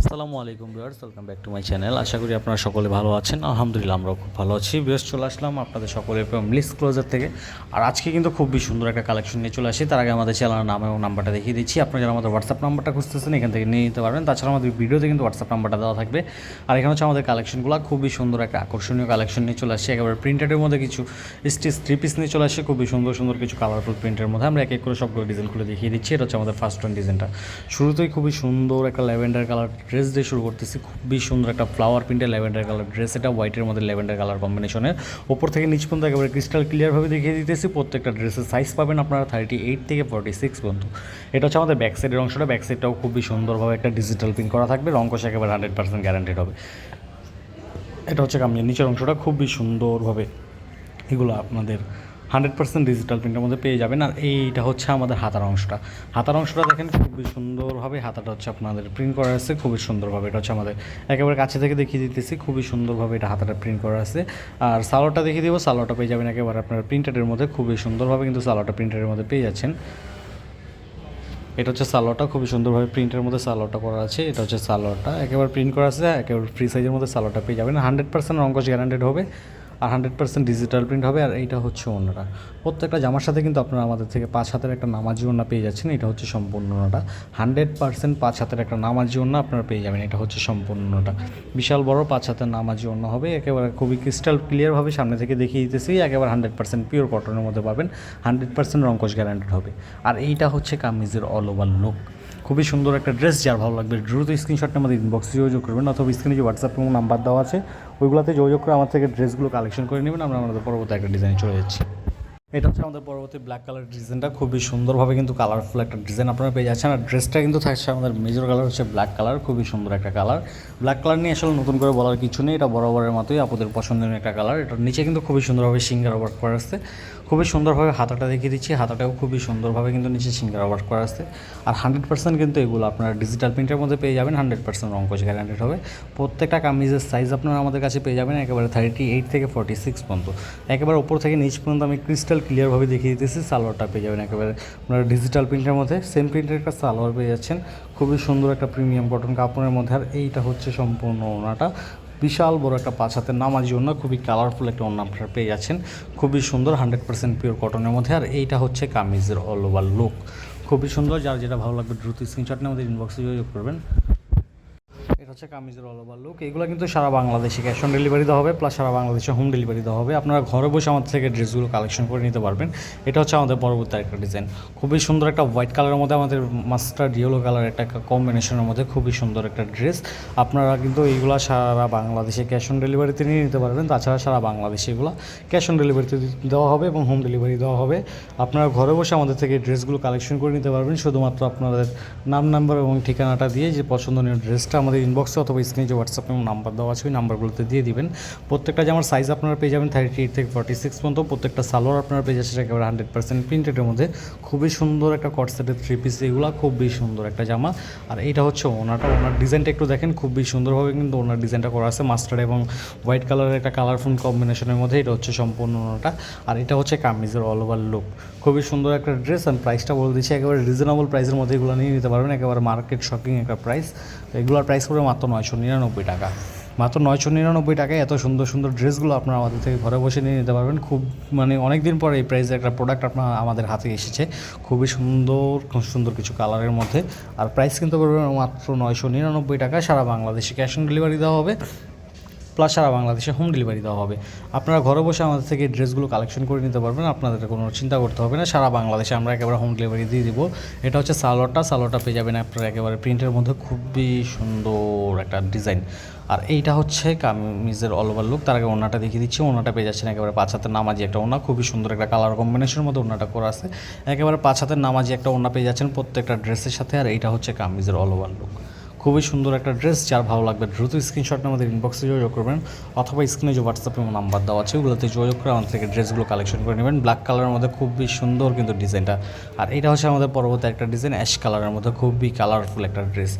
আসসালামু আলাইকুম viewers, welcome back to my channel. আশা করি আপনারা সকলে ভালো আছেন। আলহামদুলিল্লাহ, আমরাও খুব ভালো আছি। ভিউয়ার্স, চলে আসলাম আপনাদের সকলের লিস্ট ক্লোজার থেকে। আর আজকে কিন্তু খুবই সুন্দর একটা কালেকশন নিয়ে চলে আসি। তার আগে আমাদের চ্যানেলের নাম এবং নাম্বারটা দেখিয়ে দিচ্ছি। আপনারা যারা আমাদের হোয়াটসঅ্যাপ নাম্বারটা খুঁজতেছেন, এখান থেকে নিয়ে নিতে পারবেন। তাছাড়া আমাদের ভিডিওতে কিন্তু হোয়াটসঅ্যাপ নাম্বারটা দেওয়া থাকবে। আর এখানে হচ্ছে আমাদের কালেকশনগুলো খুবই সুন্দর একটা আকর্ষণীয় কালেকশন নিয়ে চলে আসছে। একেবারে প্রিন্টেডের মধ্যে কিছু স্টিচ থ্রি পিস নিয়ে চলে আসছে। খুবই সুন্দর সুন্দর কিছু কালারফুল প্রিন্টের মধ্যে। আমরা এক এক করে সবগুলো ডিজাইন খুলে দেখিয়ে দিচ্ছি। এটা হচ্ছে আমাদের ফার্স্ট ওয়ান ডিজাইনটা শুরুতেই খুবই সুন্দর একটা ল্যাভেন্ডার কালার ড্রেস দিয়ে শুরু করতেছি। খুবই সুন্দর একটা ফ্লাওয়ার প্রিন্টের ল্যাভেন্ডার কালার ড্রেস এটা হোয়াইটের মধ্যে ল্যাভেন্ডার কালার কম্বিনেশনের ওপর থেকে নিচ পর্যন্ত একেবারে ক্রিস্টাল ক্লিয়ারভাবে দেখিয়ে দিতেছি। প্রত্যেকটা ড্রেসের সাইজ পাবেন আপনারা থার্টি এইট থেকে ফর্টি সিক্স পর্যন্ত। এটা হচ্ছে আমাদের ব্যাক সাইডের অংশটা। ব্যাক সাইডটাও খুবই সুন্দরভাবে একটা ডিজিটাল প্রিন্ট করা থাকবে। রঙ্কশ একেবারে হান্ড্রেড পার্সেন্ট গ্যারান্টেড হবে। এটা হচ্ছে কামিয়ে নিচের অংশটা খুবই সুন্দরভাবে এগুলো আপনাদের হান্ড্রেড পার্সেন্ট ডিজিটাল প্রিন্টের মধ্যে পেয়ে যাবেন। আর এইটা হচ্ছে আমাদের হাতার অংশটা। হাতার অংশটা দেখেন খুবই সুন্দরভাবে হাতাটা হচ্ছে আপনাদের প্রিন্ট করা আছে, খুবই সুন্দরভাবে। এটা হচ্ছে আমাদের একেবারে কাছে থেকে দেখিয়ে দিতেছি, খুবই সুন্দরভাবে এটা হাতাটা প্রিন্ট করা আছে। আর সালোয়ারটা দেখিয়ে দিব, সালোয়ারটা পেয়ে যাবেন একেবারে আপনার প্রিন্টেডের মধ্যে। খুবই সুন্দরভাবে কিন্তু সালোয়ারটা প্রিন্টেডের মধ্যে পেয়ে যাচ্ছেন। এটা হচ্ছে সালোয়ারটা, খুবই সুন্দরভাবে প্রিন্টের মধ্যে সালোয়ারটা করা আছে। এটা হচ্ছে সালোয়ারটা, একেবারে প্রিন্ট করা আছে, একেবারে ফ্রি সাইজের মধ্যে সালোয়ারটা পেয়ে যাবেন। হান্ড্রেড পার্সেন্ট অঙ্কশ গ্যারান্টেড হবে। আর হান্ড্রেড পার্সেন্ট ডিজিটাল প্রিন্ট হবে আর এইটা হচ্ছে অন্যটা। প্রত্যেকটা জামার সাথে কিন্তু আপনারা আমাদের থেকে পাঁচ হাতের একটা নামাজি ওড়না পেয়ে যাচ্ছেন, এটা হচ্ছে সম্পূর্ণটা হান্ড্রেড পার্সেন্ট পাঁচ হাতের একটা নামাজি ওড়না আপনারা পেয়ে যাবেন, এটা হচ্ছে সম্পূর্ণটা বিশাল বড় পাঁচ হাতের নামাজি ওড়না হবে, একেবারে খুবই ক্রিস্টাল ক্লিয়ারভাবে সামনে থেকে দেখিয়ে দিতেছি, একেবারে হান্ড্রেড পার্সেন্ট পিওর কটনের মধ্যে পাবেন হান্ড্রেড পার্সেন্ট রঙ্কশ গ্যারান্টেড হবে। আর এইটা হচ্ছে কামিজের অল ওভার লুক খুবই সুন্দর একটা ড্রেস যার ভালো লাগবে। দ্রুত স্ক্রিনশটটা আমাদের ইনবক্সে যোগাযোগ করবেন অথবা স্ক্রিনে যে হোয়াটসঅ্যাপ এবং নাম্বার দেওয়া আছে, ওইগুলোতে যোগাযোগ করে আমার থেকে ড্রেসগুলো কালেকশন করে নেবেন। আমরা আমাদের পরবর্তী একটা ডিজাইন চলে যাচ্ছি। এটা হচ্ছে আমাদের পরবর্তী ব্ল্যাক কালার ডিজাইনটা খুবই সুন্দরভাবে কিন্তু কালারফুল একটা ডিজাইন আপনারা পেয়ে যাচ্ছেন। আর ড্রেসটা কিন্তু থাকছে আমাদের মেজর কালার হচ্ছে ব্ল্যাক কালার খুবই সুন্দর একটা কালার ব্ল্যাক কালার নিয়ে আসলে নতুন করে বলার কিছু নেই। এটা বরাবরের মতোই আপনাদের পছন্দের একটা কালার এটার নিচে কিন্তু খুবই সুন্দরভাবে সিঙ্গার ওয়ার্ক করা আসছে খুবই সুন্দরভাবে হাতাটা দেখিয়ে দিচ্ছি। হাতাটাও খুবই সুন্দরভাবে কিন্তু নিচে সিঙ্গার ওয়ার্ক করা আসছে আর হান্ড্রেড পার্সেন্ট কিন্তু এগুলো আপনারা ডিজিটাল প্রিন্টের মধ্যে পেয়ে যাবেন। হান্ড্রেড পার্সেন্ট অঙ্কশ গ্যারান্টেড হবে। প্রত্যেকটা কামিজের সাইজ আপনারা আমাদের কাছে পেয়ে যাবেন। একেবারে থার্টি এইট থেকে ফর্টি সিক্স পর্যন্ত। একেবারে ওপর থেকে নিচ পর্যন্ত আমি ক্রিস্টাল ক্লিয়ারভাবে দেখিয়ে দিতেছি, সালোয়ারটা পেয়ে যাবেন একেবারে। আপনারা ডিজিটাল প্রিন্টের মধ্যে সেম প্রিন্টের একটা সালোয়ার পেয়ে যাচ্ছেন। খুবই সুন্দর একটা প্রিমিয়াম কটন কাপড়ের মধ্যে। আর এইটা হচ্ছে সম্পূর্ণ ওনাটা বিশাল বড় একটা পাঁচ হাতের নামাজি ওনা খুবই কালারফুল একটা ওনা আপনারা পেয়ে যাচ্ছেন। খুবই সুন্দর হান্ড্রেড পার্সেন্ট পিওর কটনের মধ্যে। আর এইটা হচ্ছে কামিজের অল ওভার লুক খুবই সুন্দর, যার যেটা ভালো লাগবে দ্রুত স্ক্রিনশট নিয়ে আমাদের ইনবক্সে যোগাযোগ করবেন। হচ্ছে কামিজের অল ওভার লুক, এগুলো কিন্তু সারা বাংলাদেশে ক্যাশ অন ডেলিভারি দেওয়া হবে প্লাস সারা বাংলাদেশে হোম ডেলিভারি দেওয়া হবে। আপনারা ঘরে বসে আমাদের থেকে ড্রেসগুলো কালেকশন করে নিতে পারবেন। এটা হচ্ছে আমাদের পরবর্তী একটা ডিজাইন খুবই সুন্দর একটা হোয়াইট কালারের মধ্যে আমাদের মাস্টার ইয়েলো কালার একটা কম্বিনেশনের মধ্যে খুবই সুন্দর একটা ড্রেস আপনারা কিন্তু এইগুলো সারা বাংলাদেশে ক্যাশ অন ডেলিভারিতে নিয়ে নিতে পারবেন। তাছাড়া সারা বাংলাদেশে এগুলো ক্যাশ অন ডেলিভারিতে দেওয়া হবে এবং হোম ডেলিভারি দেওয়া হবে। আপনারা ঘরে বসে আমাদের থেকে ড্রেসগুলো কালেকশন করে নিতে পারবেন। শুধুমাত্র আপনাদের নাম নাম্বার এবং ঠিকানাটা দিয়ে যে পছন্দনীয় ড্রেসটা আমাদের ইনবক্সে অথবা স্ক্রিনে যে হোয়াটসঅ্যাপ এবং নাম্বার দেওয়া আছে, ওই নাম্বারগুলোতে দিয়ে দিবেন। প্রত্যেকটা জামার সাইজ আপনারা পেয়ে যাবেন থার্টি এইট থেকে ফর্টি সিক্স পর্যন্ত, প্রত্যেকটা সালোয়ার আপনারা পেয়ে যাচ্ছেন একেবারে হান্ড্রেড পার্সেন্ট প্রিন্টেডের মধ্যে। খুবই সুন্দর একটা কটসেটের থ্রি পিস এগুলো খুবই সুন্দর একটা জামা। আর এইটা হচ্ছে ওনাটা ওনার ডিজাইনটা একটু দেখেন খুবই সুন্দরভাবে কিন্তু ওনার ডিজাইনটা করা আছে। মাস্টার্ড এবং হোয়াইট কালারের একটা কালারফুল কম্বিনেশনের মধ্যে এটা হচ্ছে সম্পূর্ণ ওনাটা আর এটা হচ্ছে কামিজের অল ওভার লুক খুবই সুন্দর একটা ড্রেস আর প্রাইসটা বলে দিচ্ছি, একেবারে রিজনেবল প্রাইসের মধ্যে এগুলো নিয়ে নিতে পারবেন। একেবারে মার্কেট শপিং একটা প্রাইস এগুলোর প্রাইস পড়বে মাত্র নয়শো নিরানব্বই টাকা। মাত্র নয়শো নিরানব্বই টাকায় এত সুন্দর সুন্দর ড্রেসগুলো আপনারা আমাদের থেকে ঘরে বসে নিয়ে নিতে পারবেন। খুব মানে অনেক দিন পরে এই প্রাইসের একটা প্রোডাক্ট আপনার আমাদের হাতে এসেছে। খুবই সুন্দর সুন্দর কিছু কালারের মধ্যে। আর প্রাইস কিন্তু পড়বে মাত্র নয়শো নিরানব্বই টাকা সারা বাংলাদেশে ক্যাশ অন ডেলিভারি দেওয়া হবে। প্লাস সারা বাংলাদেশে হোম ডেলিভারি দেওয়া হবে। আপনারা ঘরে বসে আমাদের থেকে ড্রেসগুলো কালেকশন করে নিতে পারবেন, আপনাদের কোনো চিন্তা করতে হবে না। সারা বাংলাদেশে আমরা একেবারে হোম ডেলিভারি দিয়ে দিব। এটা হচ্ছে সালোয়ারটা সালোয়ারটা পেয়ে যাবেন আপনারা একেবারে প্রিন্টের মধ্যে। খুবই সুন্দর একটা ডিজাইন আর এইটা হচ্ছে কামিজের অল ওভার লুক তার আগে ওনাটা দেখিয়ে দিচ্ছি। ওনাটা পেয়ে যাচ্ছেন একেবারে পাঁচ হাতের নামাজি একটা ওনা খুবই সুন্দর একটা কালার কম্বিনেশনের মধ্যে ওনাটা করা আছে। একেবারে পাঁচ হাতের নামাজি একটা ওনা পেয়ে যাচ্ছেন প্রত্যেকটা ড্রেসের সাথে। আর এইটা হচ্ছে কামিজের অল ওভার লুক খুবই সুন্দর একটা ড্রেস, যার ভালো লাগবে দ্রুত স্ক্রিনশট আমাদের ইনবক্সে যোগাযোগ করবেন অথবা স্ক্রিনে যে হোয়াটসঅ্যাপে নাম্বার দেওয়া আছে, ওগুলোতে যোগাযোগ করে আমাদের থেকে ড্রেসগুলো কালেকশন করে নেবেন। ব্ল্যাক কালারের মধ্যে খুবই সুন্দর কিন্তু ডিজাইনটা আর এটা হচ্ছে আমাদের পরবর্তী একটা ডিজাইন অ্যাশ কালারের মধ্যে খুবই কালারফুল একটা ড্রেস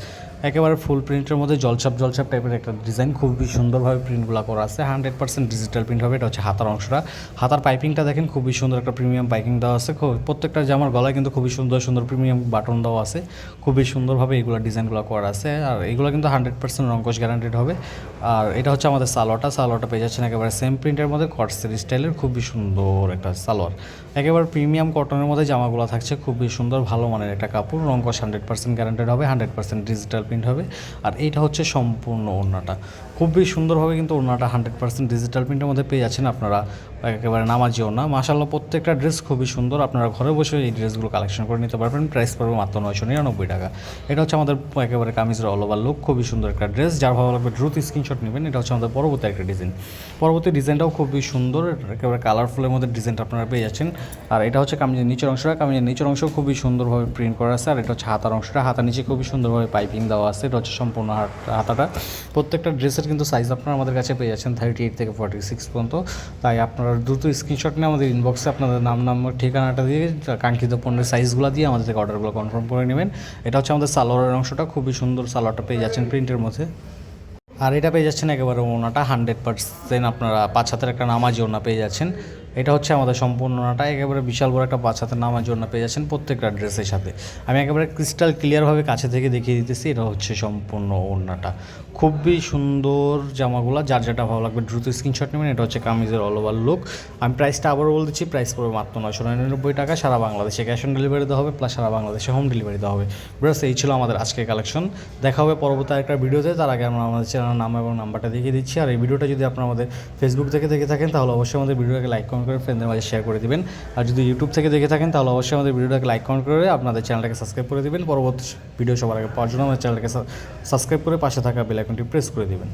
একেবারে ফুল প্রিন্টের মধ্যে জলছাপ জলছাপ টাইপের একটা ডিজাইন খুবই সুন্দরভাবে প্রিন্টগুলো করা আছে। হান্ড্রেড পার্সেন্ট ডিজিটাল প্রিন্ট হবে, এটা হচ্ছে হাতার অংশটা। হাতার পাইপিংটা দেখেন, খুবই সুন্দর একটা প্রিমিয়াম পাইপিং দেওয়া আছে। খুব, প্রত্যেকটা জামার গলায় কিন্তু খুবই সুন্দর সুন্দর প্রিমিয়াম বাটন দেওয়া আছে। খুবই সুন্দরভাবে এইগুলো ডিজাইনগুলো করা আছে। আর এগুলো কিন্তু হান্ড্রেড পার্সেন্ট রঙ্কশ গ্যারান্টেড হবে। আর এটা হচ্ছে আমাদের সালোয়ারটা। সালোয়ারটা পেয়ে যাচ্ছেন একেবারে সেম প্রিন্টের মধ্যে কটসের স্টাইলের খুবই সুন্দর একটা সালোয়ার। একেবারে প্রিমিয়াম কটনের মধ্যে জামাগুলো থাকছে। খুবই সুন্দর, ভালো মানের একটা কাপড়। রঙ্কশ হান্ড্রেড পার্সেন্ট গ্যারান্টেড হবে। হান্ড্রেড পার্সেন্ট ডিজিটাল প্রিন্ট হবে। আর এইটা হচ্ছে সম্পূর্ণ ওড়নাটা। খুবই সুন্দরভাবে কিন্তু ওড়নাটা হান্ড্রেড পার্সেন্ট ডিজিটাল প্রিন্টের মধ্যে পেয়ে যাচ্ছেন আপনারা। একেবারে নামাজি ওড়না। মাসাল্লাহ প্রত্যেকটা ড্রেস খুবই সুন্দর। আপনারা ঘরে বসে এই ড্রেসগুলো কালেকশন করে নিতে পারবেন। প্রাইস পড়বে মাত্র নয়শো নিরানব্বই টাকা। এটা হচ্ছে আমাদের একেবারে কামিজের অল ওভার লুক খুবই সুন্দর একটা ড্রেস যার ভালো লাগবে দ্রুত স্ক্রিনশট নেবেন। এটা হচ্ছে আমাদের পরবর্তী একটা ডিজাইন পরবর্তী ডিজাইনটাও খুবই সুন্দর। একেবারে কালারফুলের মধ্যে ডিজাইনটা আপনারা পেয়ে যাচ্ছেন। আর এটা হচ্ছে কামিজের নিচের অংশটা। কামিজের নিচের অংশ খুবই সুন্দরভাবে প্রিন্ট করা আছে। আর এটা হচ্ছে হাতার অংশটা। হাতার নিচে খুবই সুন্দরভাবে পাইপিং দেওয়া আছে, এটা হচ্ছে সম্পূর্ণ হাত- হাতাটা। প্রত্যেকটা ড্রেসের কিন্তু সাইজ আপনারা আমাদের কাছে পেয়ে যাচ্ছেন থার্টি এইট থেকে ফর্টি সিক্স পর্যন্ত। তাই আপনারা দ্রুত স্ক্রিনশট নিয়ে আমাদের ইনবক্সে আপনাদের নাম নাম্বার ঠিকানাটা দিয়ে, কাঙ্ক্ষিত পণ্যের সাইজগুলো দিয়ে আমাদের থেকে অর্ডারগুলো কনফার্ম করে নেবেন। এটা হচ্ছে আমাদের সালোয়ারের অংশটা, খুবই সুন্দর সালোয়ারটা পেয়ে যাচ্ছেন প্রিন্টের মধ্যে। আর এটা পেয়ে যাচ্ছেন একেবারে ওনাটা হান্ড্রেড পার্সেন্ট আপনারা পাঁচ হাতের একটা নামাজি ওনা পেয়ে যাচ্ছেন। এটা হচ্ছে আমাদের সম্পূর্ণ ওনাটা একেবারে বিশাল বড় একটা হাতের নামাজি ওনা পেয়ে যাচ্ছেন প্রত্যেকটা ড্রেসের সাথে। আমি একেবারে ক্রিস্টাল ক্লিয়ারভাবে কাছে থেকে দেখিয়ে দিতেছি, এটা হচ্ছে সম্পূর্ণ ওড়নাটা। খুবই সুন্দর জামাগুলো, যার যেটা ভালো লাগবে দ্রুত স্ক্রিনশট নেবেন, এটা হচ্ছে কামিজের অল ওভার লুক আমি প্রাইসটা আবারও বলে দিচ্ছি প্রাইস পড়বে মাত্র নয়শো নিরানব্বই টাকা, সারা বাংলাদেশে ক্যাশ অন ডেলিভারি দেওয়া হবে প্লাস সারা বাংলাদেশে হোম ডেলিভারি দেওয়া হবে। ব্রাস, এই ছিল আমাদের আজকের কালেকশন দেখা হবে পরবর্তী একটা ভিডিওতে তার আগে আমরা আমাদের চ্যানেলের নাম এবং নাম্বারটা দেখিয়ে দিচ্ছি। আর এই ভিডিওটা যদি আপনারা আমাদের ফেসবুক থেকে দেখে থাকেন, তাহলে অবশ্যই আমাদের ভিডিওটাকে লাইক কমেন্ট করে ফ্রেন্ডদের মাঝে শেয়ার করে দিবেন। আর যদি ইউটিউব থেকে দেখে থাকেন, তাহলে অবশ্যই আমাদের ভিডিওটাকে লাইক কমেন্ট করে আপনাদের চ্যানেলটাকে সাবস্ক্রাইব করে দিবেন। পরবর্তী ভিডিও সবার আগে পাওয়ার জন্য আমাদের চ্যানেলটাকে সাবস্ক্রাইব করে পাশে থাকা বেল আইকনটি প্রেস করে দিবেন।